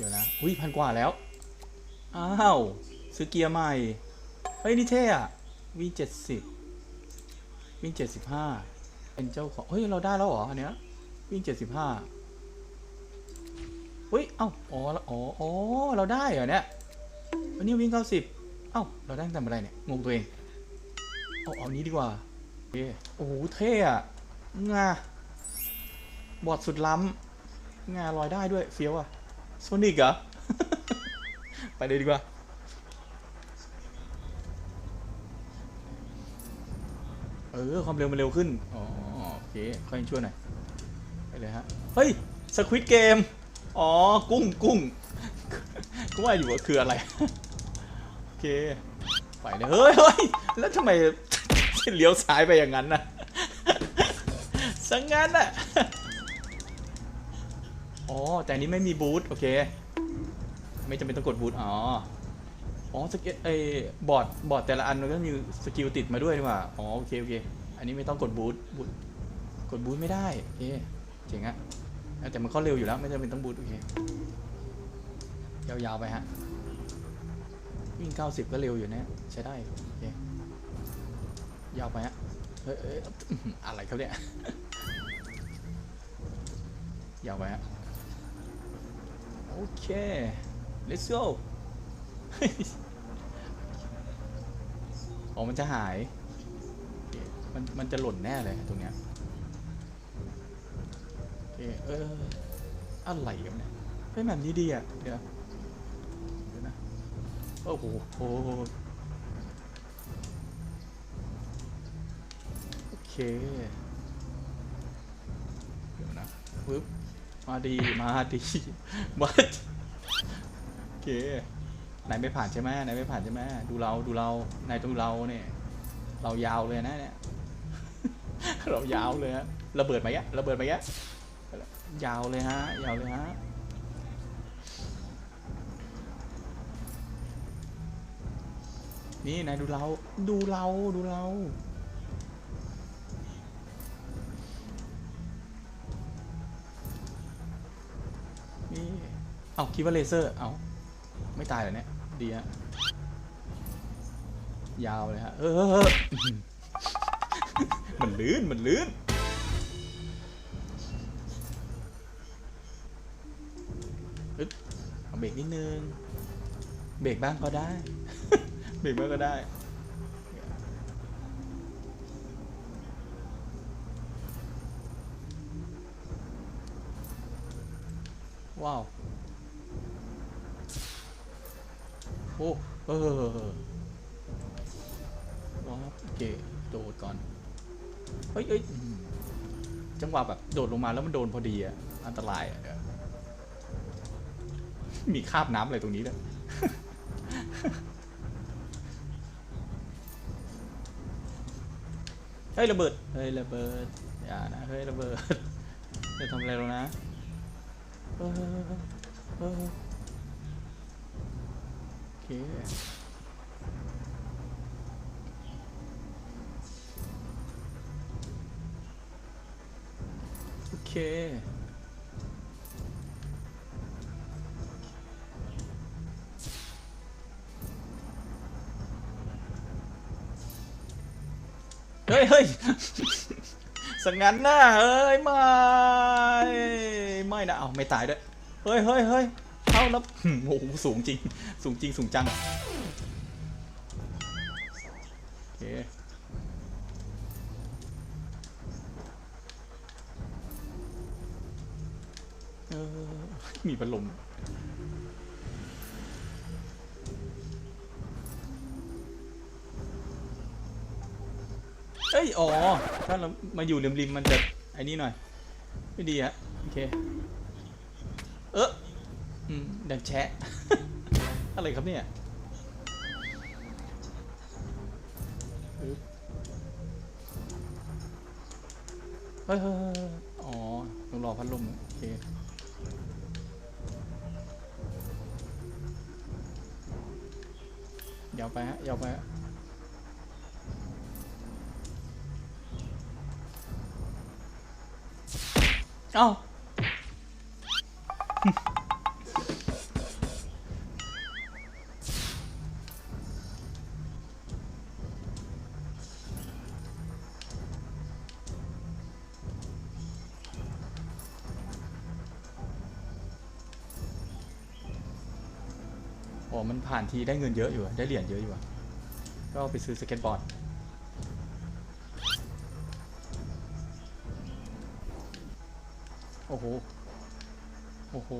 ดี๋ยวนะ อุ้ยพันกว่าแล้ว อ้าว ซื้อเกียร์ใหม่ เฮ้ย นี่เท่อะวิ่งเจ็ดสิบวิ่งเจ็ดสิบห้าเป็นเจ้าของ เฮ้ย เราได้แล้วเหรอ อันเนี้ย วิ่งเจ็ดสิบห้าเฮ้ย เอ้า อ๋อแล้วอ๋อ อ๋อ เราได้เหรอเนี่ย วันนี้วิ่งเก้าสิบเอ้า เราได้ตั้งแต่เมื่อไรเนี่ย งงตัวเอง เอาเอานี้ดีกว่าโอเคโอ้โห เท่อะงาบอดสุดล้ำงาลอยได้ด้วย เฟี้ยวอะ โซนิกเหรอ ไปเลยดีกว่า เออ ความเร็วมันเร็วขึ้น อ๋อ โอเค ค่อยช่วยหน่อย ไปเลยฮะ เฮ้ย สควิตเกม อ๋อ กุ้งกุ้งก็ว่าอยู่ว่าคืออะไร โอเค ไปเลย เฮ้ยเฮ้ยแล้วทำไมเลี้ยวซ้ายไปอย่างนั้นน่ะสังงั้นน่ะ อ๋อ แต่อันนี้ไม่มีบูทโอเค ไม่จำเป็นต้องกดบูทอ๋อ อ๋อสเก็ตไอ้บอร์ดบอร์ดแต่ละอันมันก็มีสกิลติดมาด้วยนี่หว่าอ๋อโอเคโอเค อันนี้ไม่ต้องกดบูทบูทกดบูทไม่ได้โอเคเจ๋งอะแต่มันก็เร็วอยู่แล้ว ไม่จำเป็นต้องบูทโอเค ยาวๆไปฮะ วิ่ง 90 ก็เร็วอยู่นะใช้ได้โอเค ยาวไปฮะ เฮ้ยเอ้ยอะไรครับเนี่ย ยาวไปฮะ เค let's go อ๋อมันจะหาย มันมันจะหล่นแน่เลยตรงเนี้ยโอเคเอออะไรกันเนี่ยเฮ้ยแบบนี้ดีอะ เดี๋ยวเดี๋ยวนะ โอ้โหโอ้โหโอเค เดี๋ยวนะปึ๊บ มาดีมาดีมาดโอเคนายไม่ผ่านใช่ไหมนายไม่ผ่านใช่ไหมดูเราดูเรานายดูเราเนี่ย เรายาวเลยนะเนี่ย เรายาวเลยฮะระเบิดไหมยะระเบิดไหมยะยาวเลยฮะยาวเลยฮะนี่นายดูเราดูเราดูเรา เอาคิดว่าเลเซอร์ เอาไม่ตายเหรอเนี่ย ดีฮะยาวเลยฮะ เออเออเออมันลื่น มันลื่นอึ๊บเอาเบรกนิดนึง เบรกบ้างก็ได้ เบรกบ้างก็ได้ ว้าว โอ้ เออว้าวโอเค โดดก่อน เฮ้ยเอ้ยอืมจังหวะแบบโดดลงมาแล้วมันโดนพอดีอะอันตรายอะเดี๋ยวมีคราบน้ำอะไรตรงนี้ด้วยเฮ้ยระเบิด เฮ้ยระเบิด อย่านะ เฮ้ยระเบิดจะทำอะไรแล้วนะเออเออ โอเคโอเคเฮ้ยเฮ้ยสังงั้นนะเอ้ย ไม่ เอาไม่ตายด้วย เฮ้ยเฮ้ยเฮ้ยเข้าแล้วโอ้โหสูงจริง สูงจริงสูงจังโอเคเออมีพัดลมเอ้ย อ๋อ ถ้าเรามาอยู่ริมๆ มันจะไอ้นี่หน่อย ไม่ดีฮะโอเค เอออืมดังแชะ อะไรครับเนี่ยเฮ้ยเฮ้ยเฮ้ยเฮ้ยอ๋อต้องรอพัดลมโอเคยาวไปฮะยาวไปฮะเอ้า โอ้มันผ่านทีได้เงินเยอะอยู่อะได้เหรียญเยอะอยู่อะก็ไปซื้อสเก็ตบอร์ด โอ้โห โอ้โห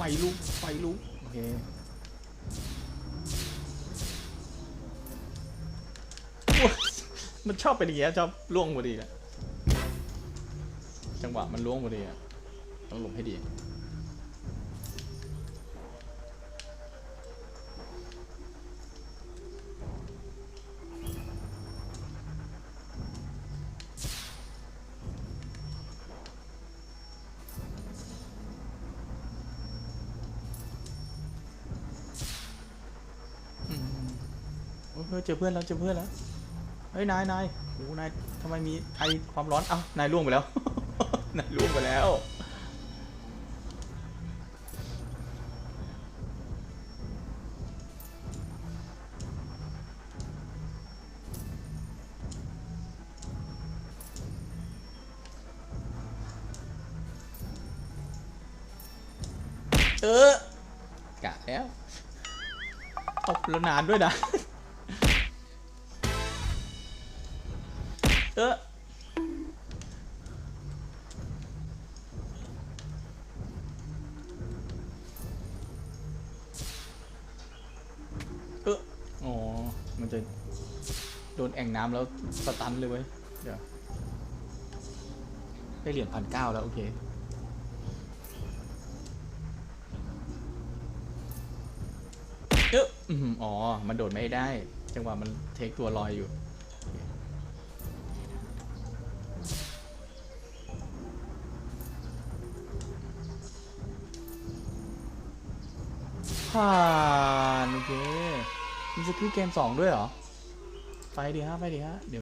ฟลุกไฟลุกโอเคมันชอบไปดีอย่างเงี้ยชอบล่วงพอดีละจังหวะมันล่วงพอดีอะต้องหลบให้ดี โอ้ยเฮ้ยเจอเพื่อนแล้วเจอเพื่อนแล้วเฮ้ยนายนายโอ้นายทำไมมีไอความร้อนเอ้านายล่วงไปแล้ว นายล่วงไปแล้วเออกะแล้วตบแล้วนานด้วยนะ เออเอออ๋อ มันจะโดนแอ่งน้ำแล้วสตันเลยเว้ย เดี๋ยว ได้เหรียญพันเก้าแล้ว โอเคเอออื้อหืออ๋อ มันโดดไม่ได้ จังหวะมันเทคตัวลอยอยู่ ผ่านโอเคมีสกิลเกมสองด้วยเหรอ ไปดีฮะ ไปดีฮะ เดี๋ยว